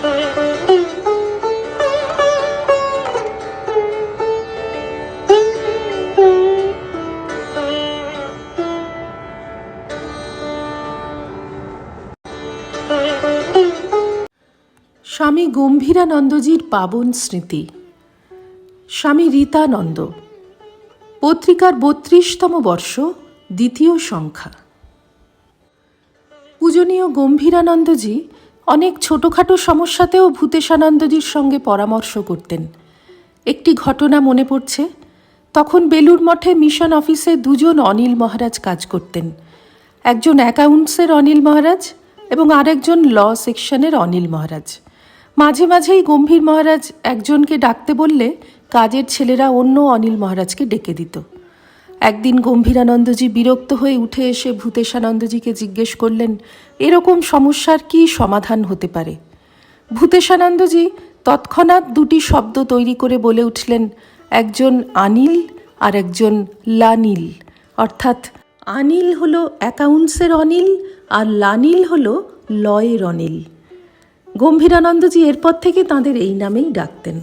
স্বামী গম্ভীরানন্দজির পাবন স্মৃতি। স্বামী রীতানন্দ। পত্রিকার বত্রিশতম বর্ষ দ্বিতীয় সংখ্যা। পূজনীয় গম্ভীরানন্দজি অনেক ছোটোখাটো সমস্যাতেও ভূতেশানন্দজির সঙ্গে পরামর্শ করতেন। একটি ঘটনা মনে পড়ছে, তখন বেলুর মঠে মিশন অফিসে দুজন অনিল মহারাজ কাজ করতেন। একজন অ্যাকাউন্টসের অনিল মহারাজ এবং আরেকজন ল সেকশনের অনিল মহারাজ। মাঝে মাঝেই গম্ভীর মহারাজ একজনকে ডাকতে বললে কাজের ছেলেরা অন্য অনিল মহারাজকে ডেকে দিত। একদিন গম্ভীরানন্দজি বিরক্ত হয়ে উঠে এসে ভূতেশানন্দজিকে জিজ্ঞেস করলেন, এরকম সমস্যার কী সমাধান হতে পারে? ভূতেশানন্দজি তৎক্ষণাৎ দুটি শব্দ তৈরি করে বলে উঠলেন, একজন আনিল আর একজন লানিল। অর্থাৎ আনিল হলো অ্যাকাউন্টসের অনিল আর লানিল হলো লয়ের অনিল। গম্ভীরানন্দজি এরপর থেকে তাঁদের এই নামেই ডাকতেন।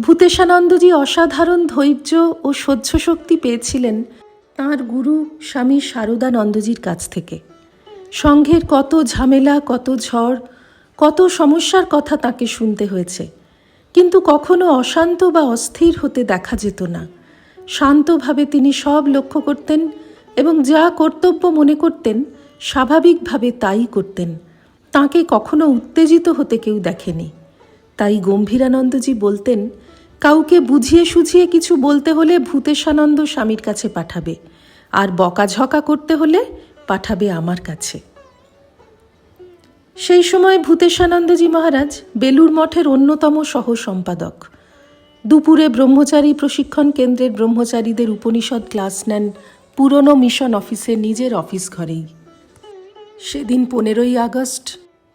ভূতেশানন্দজি অসাধারণ ধৈর্য ও সহ্য শক্তি পেয়েছিলেন তাঁর গুরু স্বামী শারদানন্দজির কাছ থেকে। সংঘের কত ঝামেলা, কত ঝড়, কত সমস্যার কথা তাকে শুনতে হয়েছে। কিন্তু কখনো অশান্ত বা অস্থির হতে দেখা যেত না। শান্তভাবে তিনি সব লক্ষ্য করতেন এবং যা কর্তব্য মনে করতেন, স্বাভাবিকভাবে তাই করতেন। তাকে কখনো উত্তেজিত হতে কেউ দেখেনি। তাই গম্ভীরানন্দজি বলতেন, কাউকে বুঝিয়ে সুঝিয়ে কিছু বলতে হলে ভূতেশানন্দ স্বামীর কাছে পাঠাবে, আর বকাঝকা করতে হলে পাঠাবে আমার কাছে। সেই সময় ভূতেশানন্দজি মহারাজ বেলুর মঠের অন্যতম সহ সম্পাদক। দুপুরে ব্রহ্মচারী প্রশিক্ষণ কেন্দ্রের ব্রহ্মচারীদের উপনিষদ ক্লাস নেন পুরনো মিশন অফিসে নিজের অফিস ঘরেই। সেদিন পনেরোই আগস্ট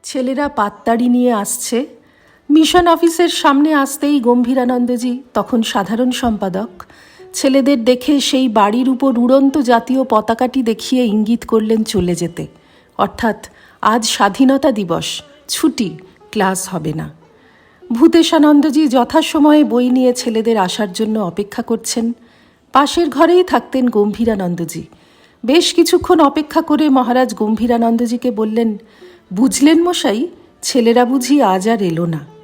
ছেলেরা পাত্তাড়ি নিয়ে আসছে মিশন অফিসের সামনে আসতেই গম্ভীরানন্দজি, তখন সাধারণ সম্পাদক, ছেলেদের দেখে সেই বাড়ির উপর উড়ন্ত জাতীয় পতাকাটি দেখিয়ে ইঙ্গিত করলেন চলে যেতে। অর্থাৎ আজ স্বাধীনতা দিবস, ছুটি, ক্লাস হবে না। ভূতেশানন্দজি যথাসময়ে বই নিয়ে ছেলেদের আসার জন্য অপেক্ষা করছেন। পাশের ঘরেই থাকতেন গম্ভীরানন্দজি। বেশ কিছুক্ষণ অপেক্ষা করে মহারাজ গম্ভীরানন্দজিকে বললেন, বুঝলেন মশাই, ছেলেরা বুঝি আজ আর এলো না।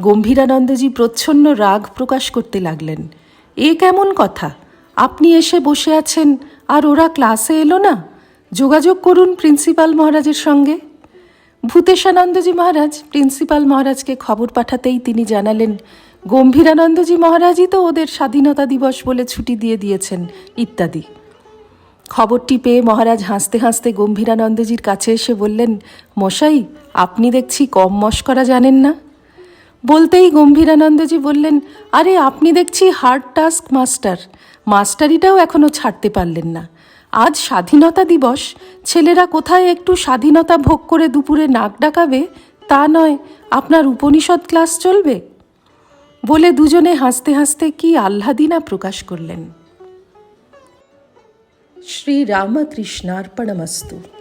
গম্ভীরানন্দজি প্রচ্ছন্ন রাগ প্রকাশ করতে লাগলেন। এ কেমন কথা? আপনি এসে বসে আছেন আর ওরা ক্লাসে এলো না? যোগাযোগ করুন প্রিন্সিপাল মহারাজের সঙ্গে। ভূতেশানন্দজি মহারাজ প্রিন্সিপাল মহারাজকে খবর পাঠাতেই তিনি জানালেন, গম্ভীরানন্দজি মহারাজই তো ওদের স্বাধীনতা দিবস বলে ছুটি দিয়ে দিয়েছেন, ইত্যাদি। খবরটি পেয়ে মহারাজ হাসতে হাসতে গম্ভীরানন্দজির কাছে এসে বললেন, মশাই, আপনি দেখছি কম মস্করা জানেন না? বলতেই গম্ভীরানন্দজি বললেন, আরে, আপনি দেখছি হার্ড টাস্ক মাস্টার। মাস্টারিটাও এখনও ছাড়তে পারলেন না। আজ স্বাধীনতা দিবস, ছেলেরা কোথায় একটু স্বাধীনতা ভোগ করে দুপুরে নাক ডাকাবে? তা নয়, আপনার উপনিষদ ক্লাস চলবে? বলে দুজনে হাসতে হাসতে কি আহ্লাদিনা প্রকাশ করলেন। শ্রীরামকৃষ্ণার্পণমস্তু।